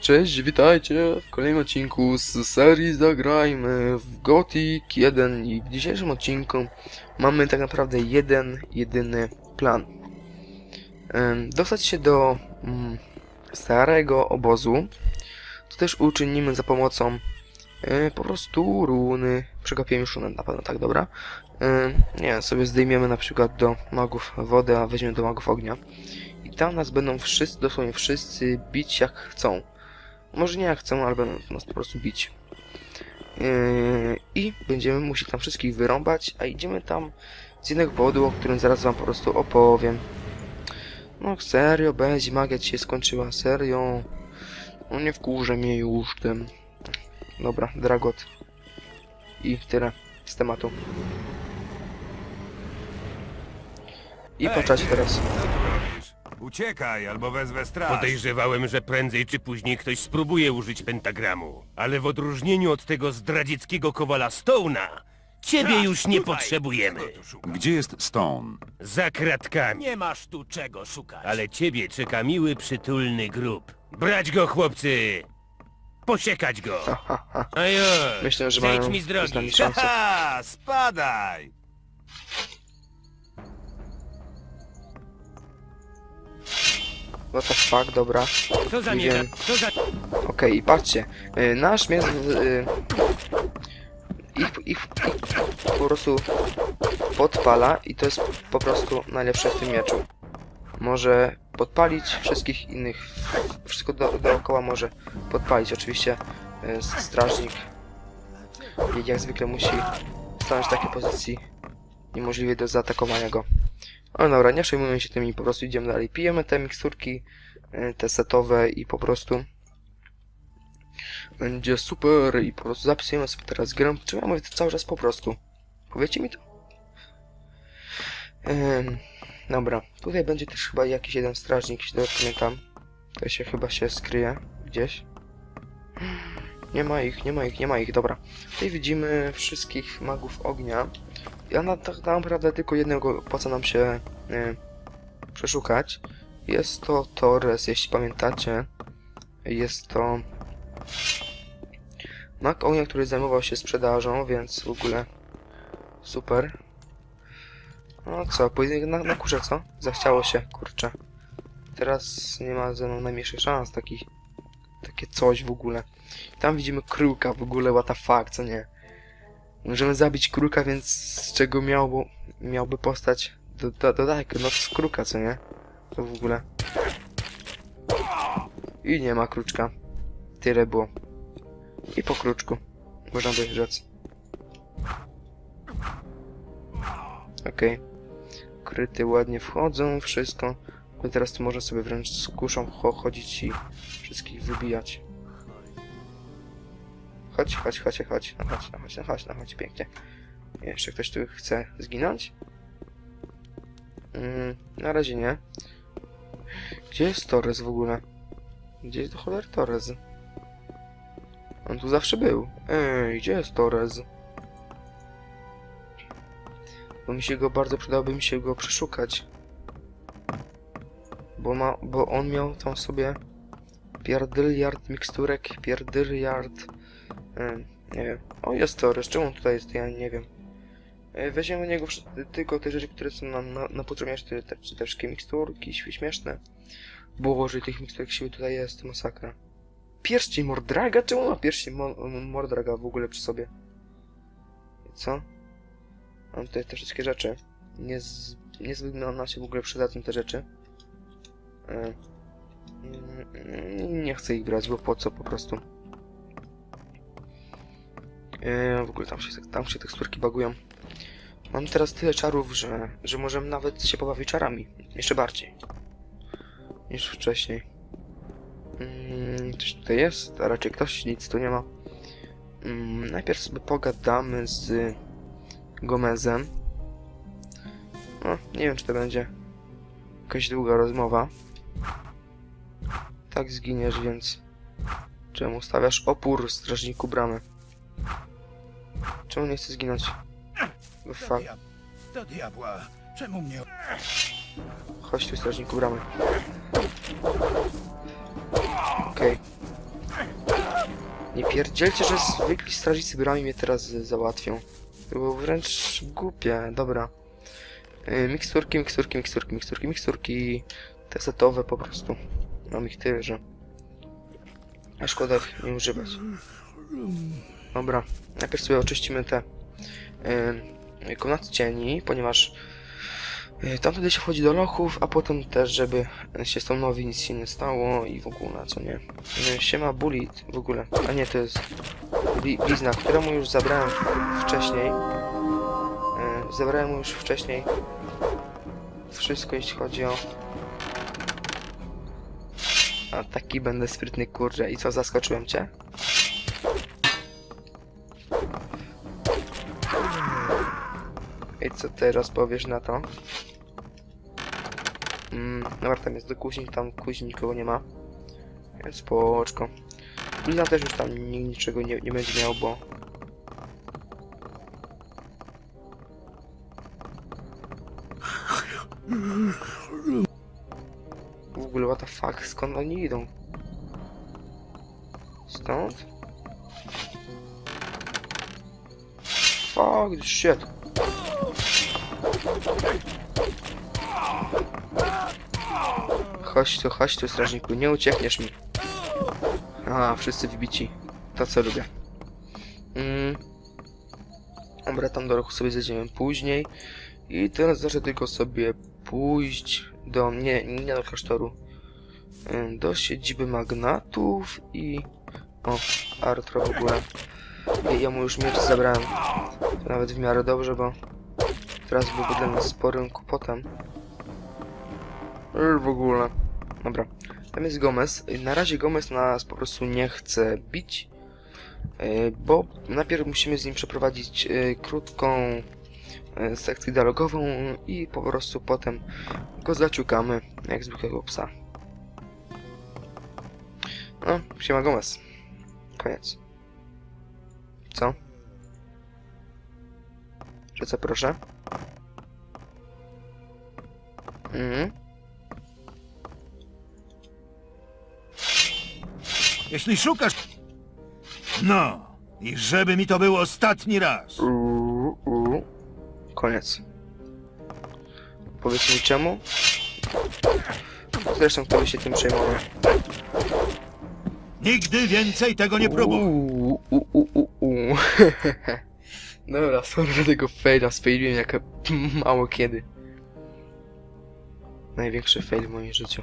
Cześć, witajcie w kolejnym odcinku z serii Zagrajmy w Gothic 1 i w dzisiejszym odcinku mamy tak naprawdę jeden, jedyny plan. Dostać się do mm, starego obozu, to też uczynimy za pomocą e, po prostu runy. Przegapiłem już runę, na pewno tak, dobra. Nie sobie zdejmiemy na przykład do magów wody, a weźmiemy do magów ognia. I tam nas będą wszyscy, dosłownie wszyscy bić jak chcą. Może nie jak chcą, będą nas po prostu bić. Yy, I będziemy musieli tam wszystkich wyrąbać, a idziemy tam z jednego powodu, o którym zaraz wam po prostu opowiem. No serio, będzie magia ci się skończyła, serio. No nie wkurzę mnie już tym. Dobra, Dragot. I tyle z tematu. I czasie teraz. Uciekaj, albo wezwę straż. Podejrzewałem, że prędzej czy później ktoś spróbuje użyć pentagramu. Ale w odróżnieniu od tego zdradzieckiego kowala Stone'a, ciebie już nie tutaj! potrzebujemy. Gdzie jest Stone? Za kratkami. Nie masz tu czego szukać. Ale ciebie czeka miły, przytulny grób. Brać go, chłopcy! Posiekać go! A jo, Myślę, że mają mi z z drogi. nami szansę. Haha, spadaj! What the fuck, dobra. Co za Nie wiem. Co za... Okej, i patrzcie, y, nasz miast y, ich, ich, ich po prostu podpala i to jest po prostu najlepsze w tym mieczu. Może podpalić wszystkich innych, wszystko do, dookoła może podpalić. Oczywiście y, strażnik jak- jak zwykle musi stanąć w takiej pozycji niemożliwej do zaatakowania go. No dobra, nie przejmujmy się tym i po prostu idziemy dalej. Pijemy te miksturki, y, te setowe i po prostu będzie super i po prostu zapisujemy sobie teraz grę. Czemu ja mówię to cały czas po prostu? Powiecie mi to? Dobra, tutaj będzie też chyba jakiś jeden strażnik, jeśli dobrze pamiętam. To się chyba się skryje gdzieś. Nie ma ich, nie ma ich, nie ma ich, dobra. Tutaj widzimy wszystkich magów ognia. Ja na, tak naprawdę tylko jednego opłaca nam się y, przeszukać. Jest to Torres, jeśli pamiętacie. Jest to Mag ognia, który zajmował się sprzedażą, więc w ogóle super. No co, pojedynek na, na kurze, co? Zachciało się, kurczę. Teraz nie ma ze mną najmniejszych szans, taki, takie coś w ogóle. Tam widzimy kruka w ogóle, what the fuck, co nie? Możemy zabić kruka, więc z czego miałby, miałby postać do, do, dodatek, no z kruka, co nie? To w ogóle. I nie ma kruczka. Tyle było. I po kruczku. Można by rzec. Okej. Kryty ładnie wchodzą, wszystko. Teraz tu można sobie wręcz z kuszą cho chodzić i wszystkich wybijać. Chodź, chodź, chodź, chodź, no chodź, no chodź, no chodź, no chodź, pięknie. Jeszcze ktoś tu chce zginąć? Mm, na razie nie. Gdzie jest Torres w ogóle? Gdzie jest do cholery Torres? On tu zawsze był. Ej, gdzie jest Torres? Bo mi się go bardzo przydałoby mi się go przeszukać. Bo ma, bo on miał tam sobie pierdyliard miksturek, pierdyliard... Em, nie wiem. O, jest Torres. Czemu tutaj jest? Ja nie wiem. E, Weźmiemy niego tylko te rzeczy, które są nam na, na potrzebne, czy te, czy te wszystkie miksturki, śmieszne. Boże, tych miksturek siły tutaj jest, masakra. Pierścień Mordraga? Czemu ma pierścień Mo Mordraga w ogóle przy sobie? Co? Mam tutaj te wszystkie rzeczy. Nie z... Niezbyt się w ogóle przydadzą te rzeczy. E, mm, Nie chcę ich brać, bo po co po prostu. E, W ogóle tam się, tam się teksturki bagują. Mam teraz tyle czarów, że, że możemy nawet się pobawić czarami. Jeszcze bardziej. Niż wcześniej. Mm, coś tutaj jest, a raczej ktoś, nic tu nie ma. Mm, najpierw sobie pogadamy z Gomezem. No, nie wiem, czy to będzie jakaś długa rozmowa. Tak zginiesz, więc czemu stawiasz opór strażniku bramy? Czemu nie chce zginąć? Do, Fuck. do diabła. Czemu mnie... Chodź tu strażniku bramy. Okej. Nie pierdzielcie, że zwykli strażnicy brami mnie teraz załatwią. To było wręcz głupie, dobra. Y, miksturki, miksturki, miksturki, miksturki, miksturki. Te setowe po prostu. Mam ich tyle, że... A szkoda ich nie używać. Dobra, najpierw sobie oczyścimy te y, komnaty cieni, ponieważ y, tamtędy się wchodzi do lochów, a potem też, żeby się Stone'owi nic się nie stało i w ogóle, co nie. Y, siema Bullet w ogóle, a nie, to jest bli, blizna, któremu już zabrałem wcześniej. Y, zabrałem już wcześniej wszystko, jeśli chodzi o... A taki będę sprytny, kurczę. I co, zaskoczyłem cię? Co teraz powiesz na to? Mm, dobra, tam jest dokuśnik, tam kuźni nikogo nie ma. Spoczko. Blizna też już tam ni- niczego nie, nie będzie miał, bo... W ogóle, what the fuck, skąd oni idą? Stąd? Fuck, shit. Chodź tu, chodź tu, strażniku, nie uciekniesz mi. A, wszyscy wybici. To co lubię. Mm. Dobra, tam do ruchu sobie zejdziemy później. I teraz zacznę tylko sobie pójść do... Nie, nie do klasztoru. Ym, Do siedziby magnatów i... O, Artro w ogóle. Ja, ja mu już miecz zabrałem. Nawet w miarę dobrze, bo... Teraz byłby dla nas sporym kłopotem. W ogóle. Dobra. Tam jest Gomez. Na razie Gomez nas po prostu nie chce bić. y, Bo najpierw musimy z nim przeprowadzić y, krótką y, sekcję dialogową i po prostu potem go zaciukamy jak zwykłego psa. No, siema Gomez. Koniec. Co? Że co proszę? Mhm. Jeśli szukasz... No, i żeby mi to był ostatni raz. Uuu, uuu. Koniec. Powiedz mi czemu? Zresztą kto by się tym przejmował. Nigdy więcej tego nie próbuj. Uuu, u, u, u, u. Dobra, sorry za tego faila, sfailiłem jak mało kiedy. Największy fail w moim życiu.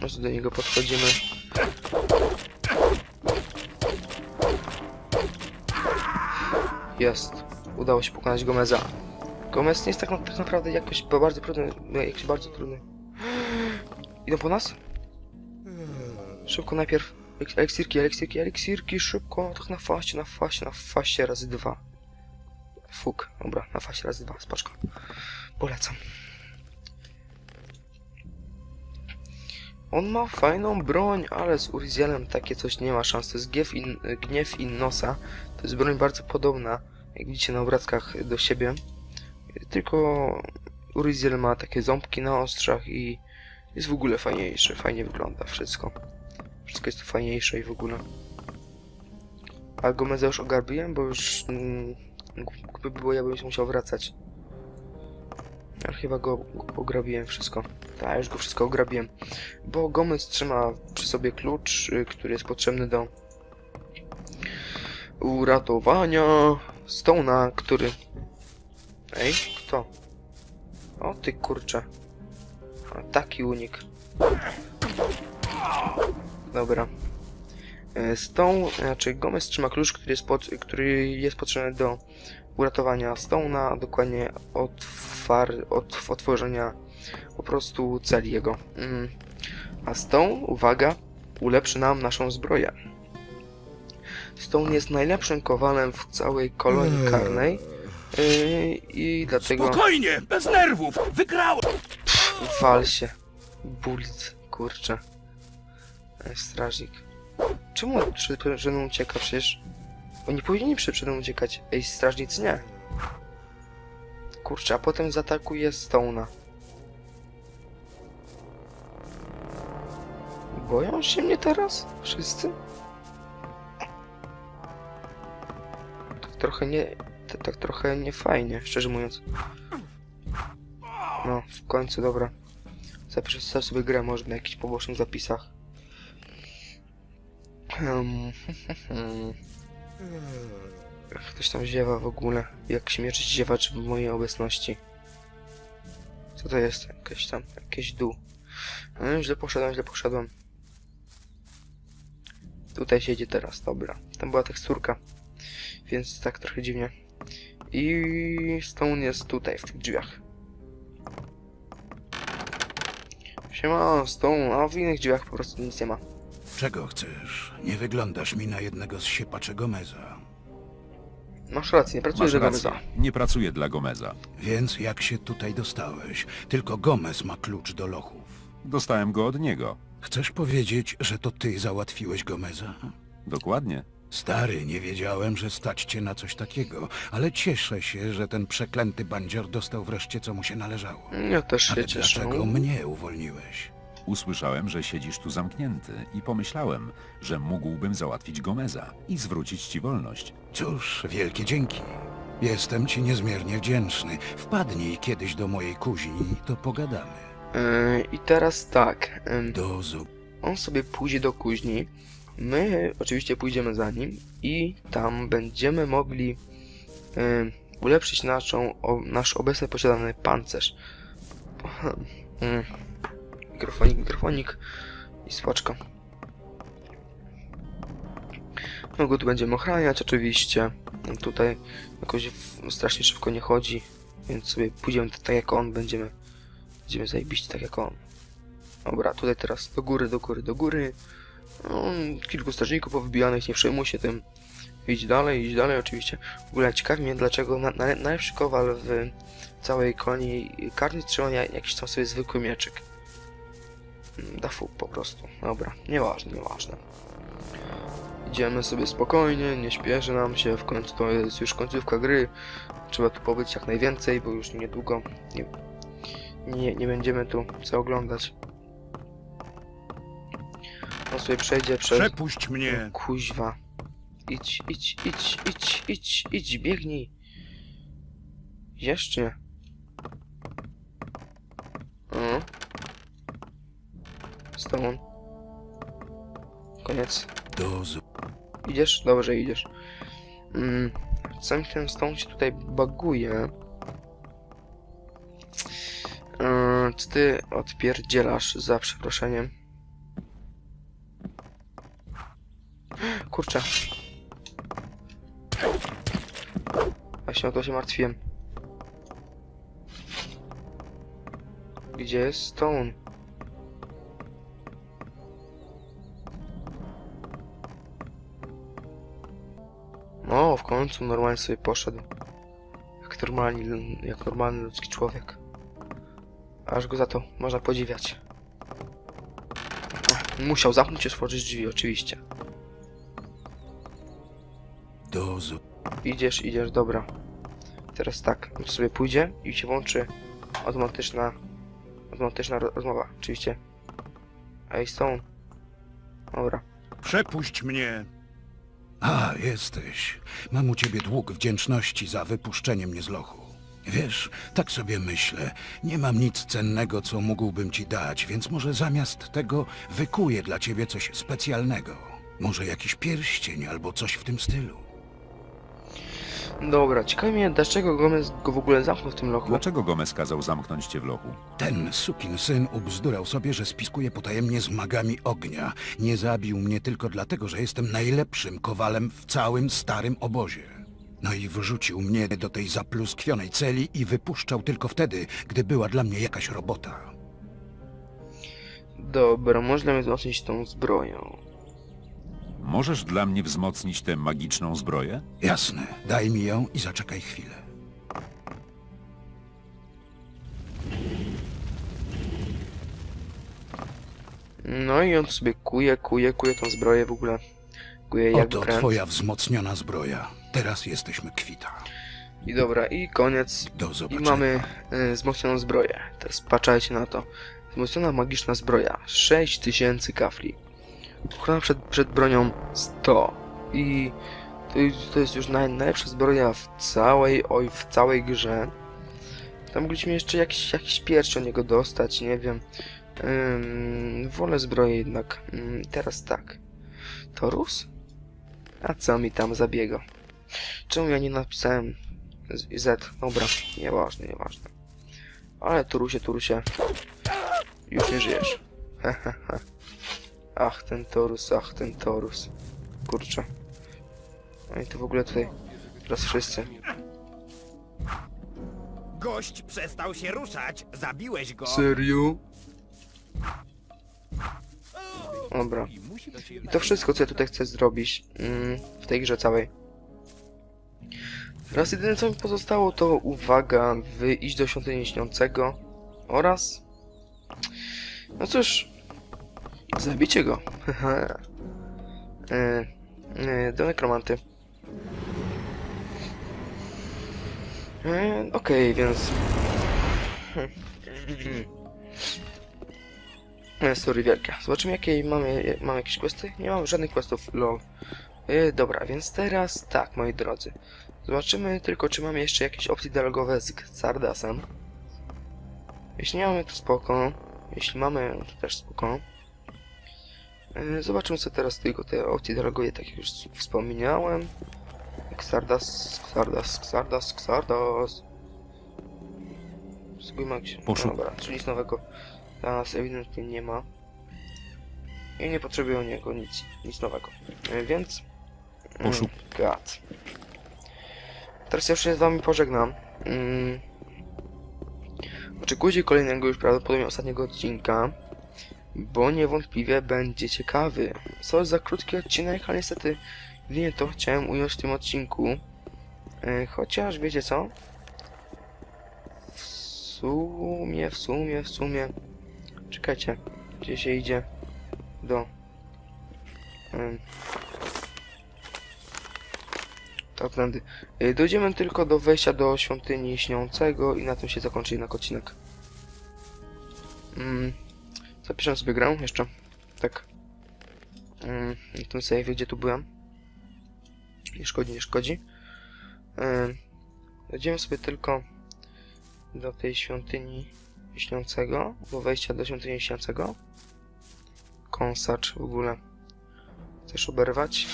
Może do niego podchodzimy. Jest. Udało się pokonać Gomeza. Gomez nie jest tak, na- tak naprawdę jakoś bardzo trudny, no, jakiś bardzo trudny. Idą po nas? Szybko najpierw. Eliksirki, eliksirki, eliksirki, szybko. Tak na faście, na faście, na faście razy dwa. Fuk, dobra, na faście razy dwa, spaczko. Polecam. On ma fajną broń, ale z Urizielem takie coś nie ma szans. To jest gniew, in, gniew. To jest broń bardzo podobna, jak widzicie na obrazkach do siebie. Tylko Uriziel ma takie ząbki na ostrzach i jest w ogóle fajniejszy. Fajnie wygląda wszystko. Wszystko jest tu fajniejsze i w ogóle. A Gomeza już ogarbiłem, bo już... Mm, gdyby było, ja bym się musiał wracać. Ale chyba go, go ograbiłem wszystko. Tak, już go wszystko ograbiłem. Bo Gomez trzyma przy sobie klucz, y, który jest potrzebny do uratowania Stone'a, który... Ej, kto? O ty kurcze. A, taki unik. Dobra. E, Stone, znaczy Gomez trzyma klucz, który jest, pod, który jest potrzebny do uratowania Stone'a, a dokładnie otwar, od, otworzenia po prostu celi jego. Mm. A Stone, uwaga, ulepszy nam naszą zbroję. Stone jest najlepszym kowalem w całej kolonii karnej yy, i dlatego Spokojnie, bez nerwów, wygrałem. wal się. Bullet, kurczę. Strażnik. Czemu on przed przed mną ucieka przecież? Oni powinni przed mną uciekać. Ej, strażnicy nie. Kurczę, a potem zaatakuje Stone'a. Boją się mnie teraz? Wszyscy? Tak trochę nie... Tak trochę nie fajnie, szczerze mówiąc. No, w końcu, dobra. Zapiszę sobie grę może na jakichś pobocznych zapisach. Um, Ktoś tam ziewa w ogóle. Jak śmierć ziewacz w mojej obecności. Co to jest? Jakieś tam, jakieś dół. No, źle poszedłem, źle poszedłem. Tutaj siedzie teraz, dobra. Tam była teksturka. Więc tak trochę dziwnie. I stone jest tutaj, w tych drzwiach. Siema, stone, a w innych drzwiach po prostu nic nie ma. Czego chcesz? Nie wyglądasz mi na jednego z siepaczy Gomeza. Masz rację, nie pracuję Masz dla rację. Gomeza. Nie pracuję dla Gomeza. Więc jak się tutaj dostałeś? Tylko Gomez ma klucz do lochów. Dostałem go od niego. Chcesz powiedzieć, że to ty załatwiłeś Gomeza? Dokładnie. Stary, nie wiedziałem, że stać cię na coś takiego, ale cieszę się, że ten przeklęty bandzior dostał wreszcie, co mu się należało. Ja też Ale się cieszę. dlaczego mnie uwolniłeś? Usłyszałem, że siedzisz tu zamknięty i pomyślałem, że mógłbym załatwić Gomeza i zwrócić ci wolność. Cóż, wielkie dzięki. Jestem ci niezmiernie wdzięczny. Wpadnij kiedyś do mojej kuźni, to pogadamy. Yy, I teraz tak. Yy, Do zob... on sobie pójdzie do kuźni. My oczywiście pójdziemy za nim i tam będziemy mogli yy, ulepszyć naszą, o, nasz obecnie posiadany pancerz. Yy, mikrofonik, mikrofonik i spoczko. No go tu będziemy ochraniać oczywiście. Tutaj jakoś strasznie szybko nie chodzi, więc sobie pójdziemy tak jak on, będziemy, będziemy zajebiście tak jak on. Dobra, tutaj teraz do góry, do góry, do góry. No, kilku strażników powybijanych, nie przejmuj się tym. Idź dalej, idź dalej oczywiście. W ogóle ciekawi mnie, dlaczego na, na, najlepszy kowal w całej kolonii karny trzyma ja- jakiś tam sobie zwykły mieczyk. Mm, Dafu po prostu. Dobra, nieważne, nieważne. Idziemy sobie spokojnie, nie śpieszy nam się, w końcu to jest już końcówka gry. Trzeba tu pobyć jak najwięcej, bo już niedługo nie, nie, nie będziemy tu co oglądać. On sobie przejdzie przez... Przepuść mnie! Kuźwa. Idź, idź, idź, idź, idź, idź, biegnij. Jeszcze. Stone. Koniec. Idziesz? Dobrze, idziesz. Mm, sam ten stone się tutaj baguje. Yy, co ty odpierdzielasz za przeproszeniem? Kurczę. Właśnie o to się martwiłem. Gdzie jest Stone? Końcu normalnie sobie poszedł. Jak normalny, jak normalny ludzki człowiek. Aż go za to można podziwiać. Ach, Musiał zamknąć i otworzyć drzwi, oczywiście. Do zob... Idziesz, idziesz, dobra. Teraz tak, on sobie pójdzie i się włączy automatyczna automatyczna ro- rozmowa, oczywiście. Ej, Stone. Dobra. Przepuść mnie! A, jesteś. Mam u ciebie dług wdzięczności za wypuszczenie mnie z lochu. Wiesz, tak sobie myślę, nie mam nic cennego, co mógłbym ci dać, więc może zamiast tego wykuję dla ciebie coś specjalnego. Może jakiś pierścień albo coś w tym stylu. Dobra, ciekawi mnie, dlaczego Gomez go w ogóle zamknął w tym lochu. Dlaczego Gomez kazał zamknąć cię w lochu? Ten sukin syn ubzdurał sobie, że spiskuje potajemnie z magami ognia. Nie zabił mnie tylko dlatego, że jestem najlepszym kowalem w całym starym obozie. No i wrzucił mnie do tej zapluskwionej celi i wypuszczał tylko wtedy, gdy była dla mnie jakaś robota. Dobra, można mnie wzmocnić tą zbroją. Możesz dla mnie wzmocnić tę magiczną zbroję? Jasne, daj mi ją i zaczekaj chwilę. No i on sobie kuje, kuje, kuje tą zbroję w ogóle. Kuje jak Oto kręt. twoja wzmocniona zbroja. Teraz jesteśmy kwita. I dobra, i koniec. Do I zobaczenia. mamy y, wzmocnioną zbroję. Teraz patrzajcie na to. Wzmocniona magiczna zbroja. 6000 kafli. Ochrona przed, przed bronią 100. I To, jest- już naj, najlepsza zbroja w całej, oj, w całej grze. Tam mogliśmy jeszcze jakiś, jakiś pierś o niego dostać, nie wiem. Ym, wolę zbroję jednak. Ym, teraz tak. Torus? A co mi tam zabiega? Czemu ja nie napisałem z- Z? Dobra, nieważne, nieważne. Ale Torusie, Torusie, już nie żyjesz. Hehehe. Ach, ten Torus, ach, ten Torus. Kurczę. No i to w ogóle tutaj teraz wszyscy. Gość przestał się ruszać. Zabiłeś go. Serio? Dobra. I to wszystko, co ja tutaj chcę zrobić mm, w tej grze całej. Teraz jedyne, co mi pozostało, to uwaga, wyjść do świątyni śniącego oraz... No cóż, zabicie go. e, e, do nekromanty. E, Okej, więc... E, Sorry wielkie. Zobaczymy jakie mamy, mamy jakieś questy? Nie mam żadnych questów, lol. E, dobra, więc teraz tak, moi drodzy. Zobaczymy tylko, czy mamy jeszcze jakieś opcje dialogowe z Xardasem. Jeśli nie mamy, to spoko. Jeśli mamy, no to też spoko. E, zobaczymy sobie teraz tylko te opcje dialogowe, tak jak już wspomniałem. Xardas, Xardas, Xardas, Xardas. Spójmy jak się... Poszuk- dobra, czyli nic nowego. Teraz ewidentnie nie ma. I nie potrzebuję niego nic, nic nowego. E, Więc... mm, Poszuk- God. Teraz ja już się z wami pożegnam. Mm. Oczekujcie kolejnego już prawdopodobnie ostatniego odcinka. Bo niewątpliwie będzie ciekawy. Co za krótki odcinek, ale niestety nie to chciałem ująć w tym odcinku. E, Chociaż wiecie co? W sumie, w sumie, w sumie. Czekajcie, gdzie się idzie do. Tak, tędy. Y, Dojdziemy tylko do wejścia do świątyni śniącego i na tym się zakończy jednak odcinek. Mm, zapiszę sobie grę jeszcze. Tak. Mm, w tym save, gdzie tu byłem. Nie szkodzi, nie szkodzi. Ym, Dojdziemy sobie tylko do tej świątyni śniącego, do wejścia do świątyni śniącego. Kąsacz w ogóle. Chcesz oberwać?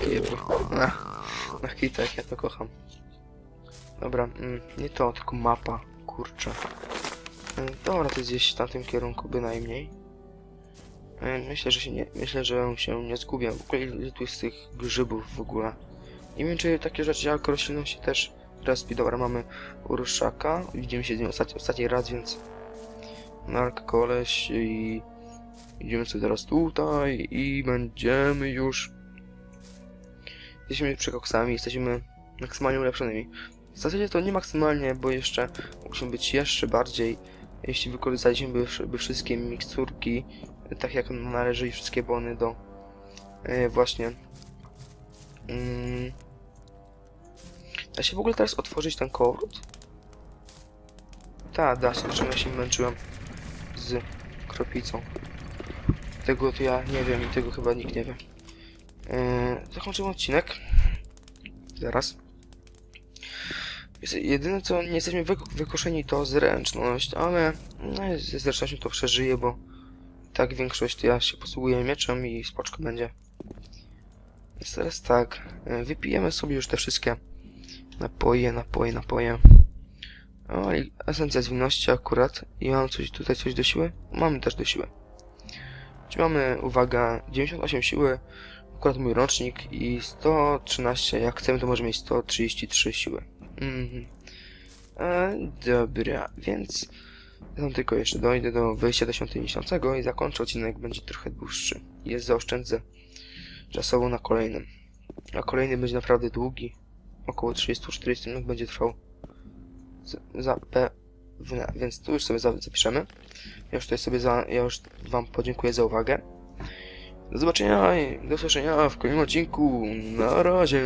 Kiebro. Ach, na hitach, ja to kocham. Dobra, mm, nie to, tylko mapa. Kurczę. Mm, Dobra, to jest gdzieś w tamtym kierunku bynajmniej. Mm, Myślę, że się nie, myślę, że się nie zgubię. W ogóle ile tu jest tych grzybów w ogóle. Nie wiem, czy takie rzeczy jak roślinność się też respi. Dobra, mamy Uruszaka. Widzimy się z nim ostatni, ostatni raz, więc... Nark, koleś i... Idziemy sobie teraz tutaj i będziemy już... Jesteśmy przekoksami, jesteśmy maksymalnie ulepszonymi. W zasadzie to nie maksymalnie, bo jeszcze mogliśmy być jeszcze bardziej, jeśli wykorzystaliśmy by, wszystkie miksturki, tak jak należy i wszystkie bony do e, właśnie mm, da się w ogóle teraz otworzyć ten kołowrót? Tak, da się, czemu ja się męczyłem z kropicą. Tego to ja nie wiem i tego chyba nikt nie wie. Yy, zakończymy odcinek. Zaraz. Jedyne co nie jesteśmy wyko- wykoszeni to zręczność, ale no, ze zręcznością to przeżyję, bo tak większość ja się posługuję mieczem i spoczko będzie. Więc teraz tak, yy, wypijemy sobie już te wszystkie napoje, napoje, napoje. O, i esencja zwinności akurat. I mam coś tutaj coś do siły? Mamy też do siły. Czyli mamy, uwaga, 98 siły, akurat mój rocznik i 113, jak chcemy to możemy mieć 133 siły. Mhm. E, dobra, więc tam tylko jeszcze dojdę do wejścia do śniącego i zakończę odcinek, będzie trochę dłuższy. Jest zaoszczędzę czasowo na kolejnym. A kolejny będzie naprawdę długi, około 30-40 minut będzie trwał. Zapewne, więc tu już sobie za- zapiszemy. Ja już tutaj sobie za, ja już wam podziękuję za uwagę. Do zobaczenia i do usłyszenia w kolejnym odcinku. Na razie.